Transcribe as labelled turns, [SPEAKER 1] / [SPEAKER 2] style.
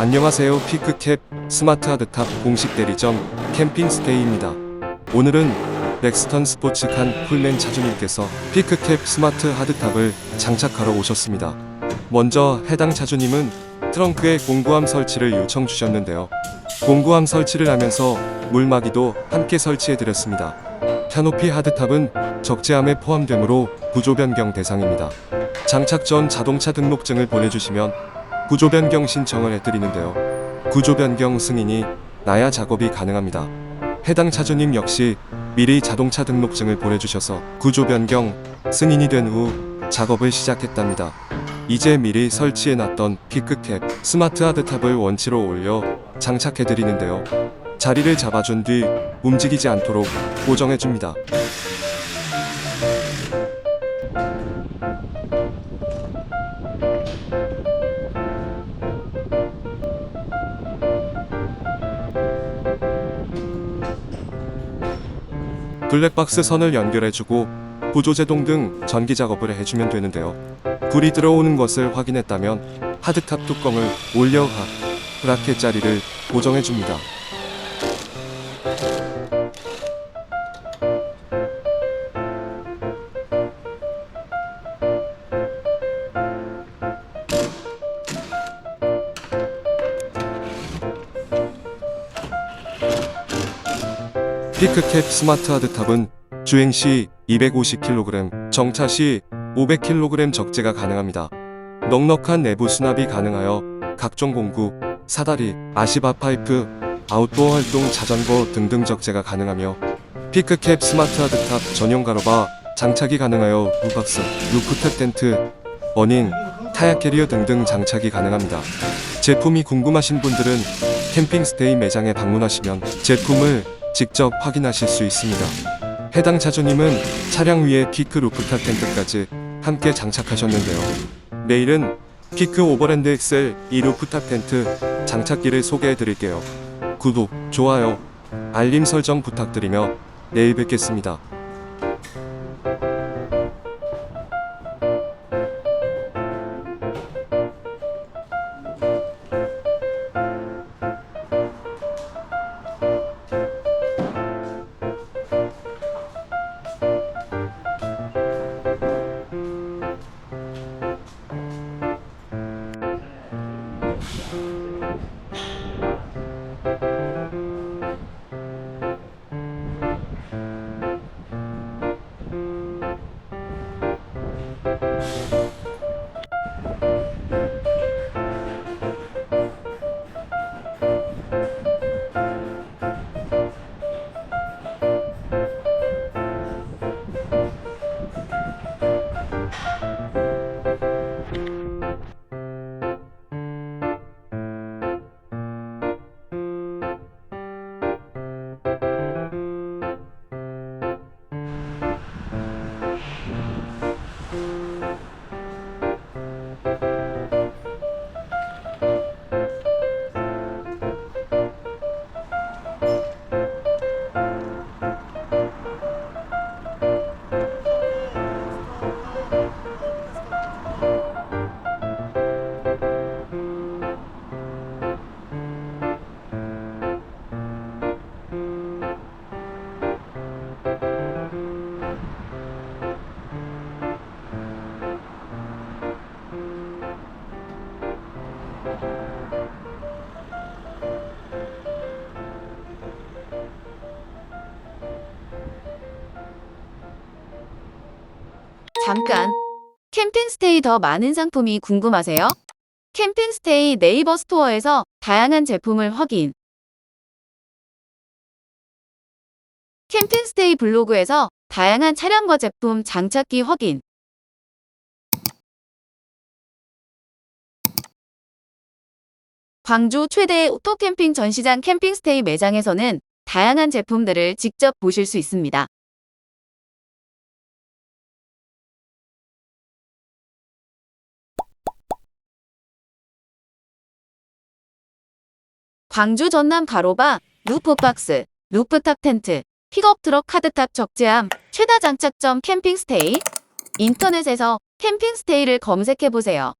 [SPEAKER 1] 안녕하세요 피크캡 스마트 하드탑 공식 대리점 캠핑스테이입니다. 오늘은 렉스턴 스포츠칸 풀맨 차주님께서 피크캡 스마트 하드탑을 장착하러 오셨습니다. 먼저 해당 차주님은 트렁크에 공구함 설치를 요청 주셨는데요. 공구함 설치를 하면서 물막이도 함께 설치해 드렸습니다. 캐노피 하드탑은 적재함에 포함되므로 구조 변경 대상입니다. 장착 전 자동차 등록증을 보내주시면 구조 변경 신청을 해드리는데요. 구조 변경 승인이 나야 작업이 가능합니다. 해당 차주님 역시 미리 자동차 등록증을 보내주셔서 구조 변경 승인이 된 후 작업을 시작했답니다. 이제 미리 설치해놨던 피크캡 스마트 하드탑을 원치로 올려 장착해드리는데요. 자리를 잡아준 뒤 움직이지 않도록 고정해줍니다. 블랙박스 선을 연결해주고 구조제동 등 전기 작업을 해주면 되는데요. 불이 들어오는 것을 확인했다면 하드탑 뚜껑을 올려가 브라켓 자리를 고정해줍니다. 피크캡 스마트 하드 탑은 주행 시 250kg, 정차 시 500kg 적재가 가능합니다. 넉넉한 내부 수납이 가능하여 각종 공구, 사다리, 아시바 파이프, 아웃도어 활동 자전거 등등 적재가 가능하며 피크캡 스마트 하드 탑 전용 가로바 장착이 가능하여 루박스, 루프탑 텐트, 어닝, 타약 캐리어 등등 장착이 가능합니다. 제품이 궁금하신 분들은 캠핑 스테이 매장에 방문하시면 제품을 직접 확인하실 수 있습니다. 해당 차주님은 차량 위에 피크 루프탑 텐트까지 함께 장착하셨는데요. 내일은 피크 오버랜드 엑셀 이 루프탑 텐트 장착기를 소개해 드릴게요. 구독, 좋아요, 알림 설정 부탁드리며 내일 뵙겠습니다.
[SPEAKER 2] 잠깐. 캠핑스테이 더 많은 상품이 궁금하세요? 캠핑스테이 네이버 스토어에서 다양한 제품을 확인. 캠핑스테이 블로그에서 다양한 차량과 제품 장착기 확인. 광주 최대 오토캠핑 전시장 캠핑스테이 매장에서는 다양한 제품들을 직접 보실 수 있습니다. 광주 전남 가로바, 루프박스, 루프탑 텐트, 픽업 트럭 카드탑 적재함, 최다 장착점 캠핑스테이. 인터넷에서 캠핑스테이를 검색해보세요.